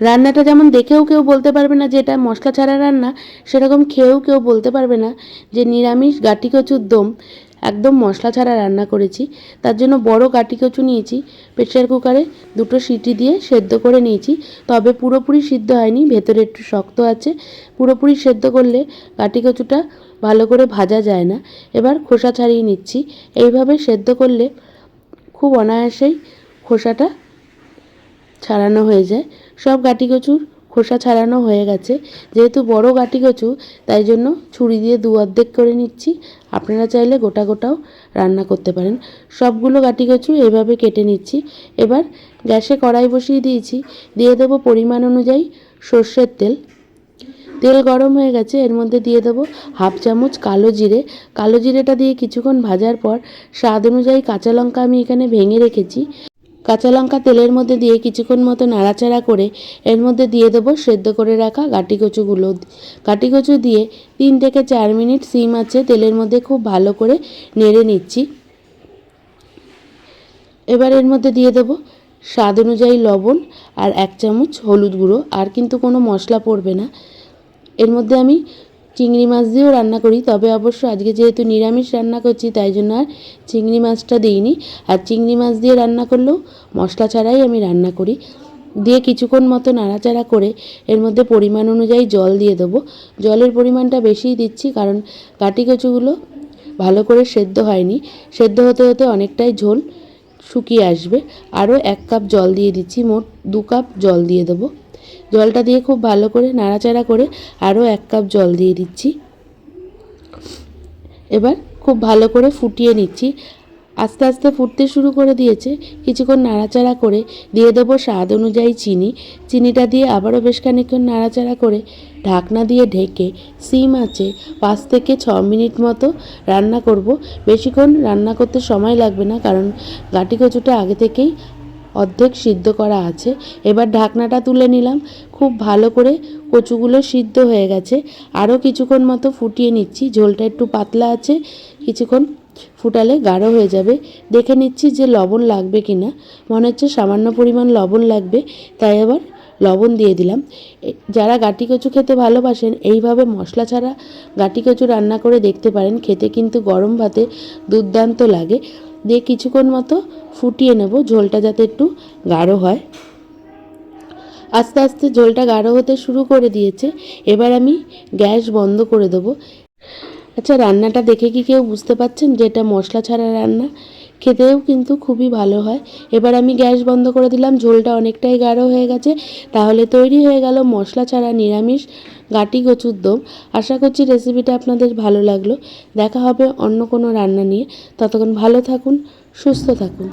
রান্নাটা যেমন দেখেও কেউ বলতে পারবে না যে এটা মশলা ছাড়া রান্না, সেরকম খেয়েও কেউ বলতে পারবে না যে নিরামিষ গাটি কচুর দম একদম মশলা ছাড়া রান্না করেছি। তার জন্য বড় গাটি কচু নিয়েছি, প্রেসার কুকারে দুটো সিটি দিয়ে সেদ্ধ করে নিয়েছি। তবে পুরোপুরি সিদ্ধ হয়নি, ভেতরে একটু শক্ত আছে। পুরোপুরি সেদ্ধ করলে গাটি কচুটা ভালো করে ভাজা যায় না। এবার খোসা ছাড়িয়ে নিচ্ছি। এইভাবে সেদ্ধ করলে খুব অনায়াসেই খোসাটা ছাড়ানো হয়ে যায়। সব গাটি কচুর খোসা ছাড়ানো হয়ে গেছে। যেহেতু বড় গাটি কচু তাই জন্য ছুরি দিয়ে দু অর্ধেক করে নিচ্ছি। আপনারা চাইলে গোটা গোটাও রান্না করতে পারেন। সবগুলো গাটি কচু এভাবে কেটে নিচ্ছি। এবার গ্যাসে কড়াই বসিয়ে দিয়েছি। দিয়ে দেবো পরিমাণ অনুযায়ী সর্ষের তেল। তেল গরম হয়ে গেছে, এর মধ্যে দিয়ে দেবো হাফ চামচ কালো জিরে। কালো জিরেটা দিয়ে কিছুক্ষণ ভাজার পর স্বাদ অনুযায়ী কাঁচা লঙ্কা আমি এখানে ভেঙে রেখেছি। কাঁচা লঙ্কা তেলের মধ্যে দিয়ে কিছুক্ষণ মতো নাড়াচাড়া করে এর মধ্যে দিয়ে দেবো সেদ্ধ করে রাখা গাটি কচুগুলো কচু দিয়ে তিন থেকে চার মিনিট সিম আছে, তেলের মধ্যে খুব ভালো করে নেড়ে নিচ্ছি। এবার এর মধ্যে দিয়ে দেবো স্বাদ অনুযায়ী লবণ আর এক চামচ হলুদ গুঁড়ো, আর কিন্তু কোনো মশলা পড়বে না। এর মধ্যে আমি চিংড়ি মাছ দিয়েও রান্না করি, তবে অবশ্য আজকে যেহেতু নিরামিষ রান্না করছি, তাই জন্য আর চিংড়ি মাছটা দিইনি। আর চিংড়ি মাছ দিয়ে রান্না করলেও মশলা ছাড়াই আমি রান্না করি। দিয়ে কিছুক্ষণ মতো নাড়াচাড়া করে এর মধ্যে পরিমাণ অনুযায়ী জল দিয়ে দেবো। জলের পরিমাণটা বেশিই দিচ্ছি, কারণ কাটি কচুগুলো ভালো করে সেদ্ধ হয়নি। সেদ্ধ হতে হতে অনেকটাই ঝোল শুকিয়ে আসবে। আরও এক কাপ জল দিয়ে দিচ্ছি, মোট দু কাপ জল দিয়ে দেবো। জলটা দিয়ে খুব ভালো করে নাড়াচাড়া করে আরও এক কাপ জল দিয়ে দিচ্ছি। এবার খুব ভালো করে ফুটিয়ে নিচ্ছি। আস্তে আস্তে ফুটতে শুরু করে দিয়েছে। কিছুক্ষণ নাড়াচাড়া করে দিয়ে দেবো স্বাদ অনুযায়ী চিনি। চিনিটা দিয়ে আবারও বেশ খানিক্ষণ নাড়াচাড়া করে ঢাকনা দিয়ে ঢেকে সিম আছে পাঁচ থেকে ছ মিনিট মতো রান্না করব। বেশিক্ষণ রান্না করতে সময় লাগবে না কারণ গাটি কচুটা আগে থেকেই অর্ধেক সিদ্ধ করা আছে। এবার ঢাকনাটা তুলে নিলাম। খুব ভালো করে কচুগুলো সিদ্ধ হয়ে গেছে। আরও কিছুক্ষণ মতো ফুটিয়ে নিচ্ছি। ঝোলটা একটু পাতলা আছে। কিছুক্ষণ ফুটালে গাঢ় হয়ে যাবে। দেখে নিচ্ছি যে লবণ লাগবে কি না মনে হচ্ছে সামান্য পরিমাণ লবণ লাগবে। তাই আবার লবণ দিয়ে দিলাম। যারা গাটি কচু খেতে ভালোবাসেন, এইভাবে মশলা ছাড়া গাটি কচু রান্না করে দেখতে পারেন। খেতে কিন্তু গরম ভাতে দুর্দান্ত লাগে। দিয়ে কিছুক্ষণ মতো ফুটিয়ে নেব। ঝোলটা যাতে একটু গাঢ় হয়। আস্তে আস্তে ঝোলটা গাঢ় হতে শুরু করে দিয়েছে। এবার আমি গ্যাস বন্ধ করে দেবো। আচ্ছা রান্নাটা দেখে কি কেউ বুঝতে পারছেন যে এটা মশলা ছাড়া রান্না? খেতেও কিন্তু খুবই ভালো হয়। এবার আমি গ্যাস বন্ধ করে দিলাম, ঝোলটা অনেকটাই গাঢ় হয়ে গেছে। তাহলে তৈরি হয়ে গেল মশলা ছাড়া নিরামিষ গাটি কচুর দম। আশা করছি রেসিপিটা আপনাদের ভালো লাগল। দেখা হবে অন্য কোনো রান্না নিয়ে। ততক্ষণ ভালো থাকুন, সুস্থ থাকুন।